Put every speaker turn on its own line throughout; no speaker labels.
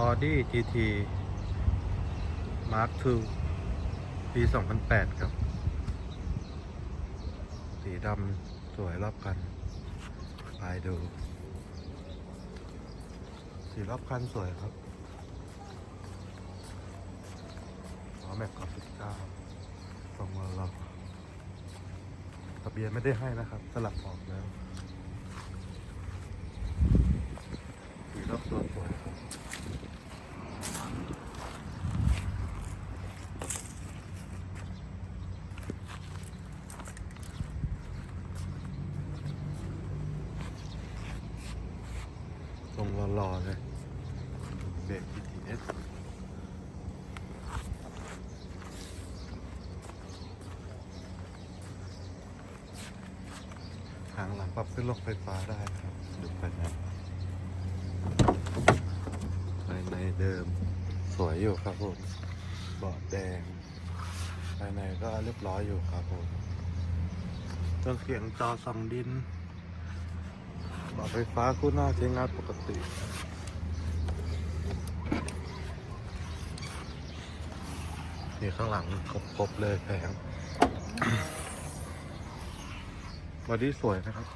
Audi GT Mark II ปี 2008 ครับ สีดำสวยรอบคัน ไปดู สีรอบคันสวยครับล้อแม็กกับ19ตรงมาเราทะเบียนไม่ได้ให้นะครับ สลับออกแล้ว สีรอบตัวสวยครับ ต รงรอๆเลยเบรก BTS หางหลังปรับขึ้นลงไฟฟ้าได้นะครับดูภายในภายในเดิมสวยอยู่ครับผมเบาะแดงภายในก็เรียบร้อยอยู่ครับผมเครื่องเสียงจอสองดิน เบาะไฟฟ้าคู่หน้าใช้งานปกตินี่ข้างหลังครบๆเลยแผงบอดี้สวยนะครับ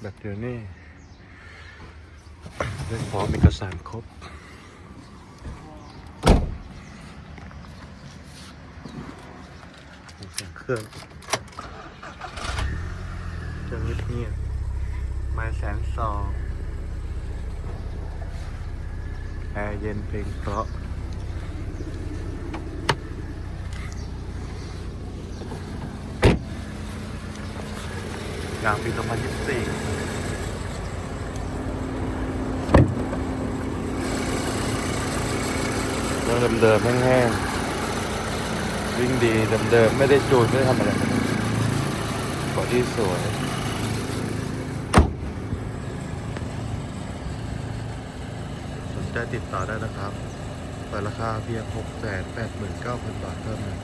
แบบเดียวนี่เรื่องพร้อมเอกสารครบเสียงเครื่อง จะเงียบเงียบๆไม่แสนซองแอร์เย็นเพลงเพราะยางปี2024เรื่องเดิมๆแห้งๆวิ่งดีเดิมๆไม่ได้จูนไม่ได้ทำอะไร ที่สวย สนใจติดต่อได้นะครับเปิดราคาเพียง 689,000 บาทเท่านั้น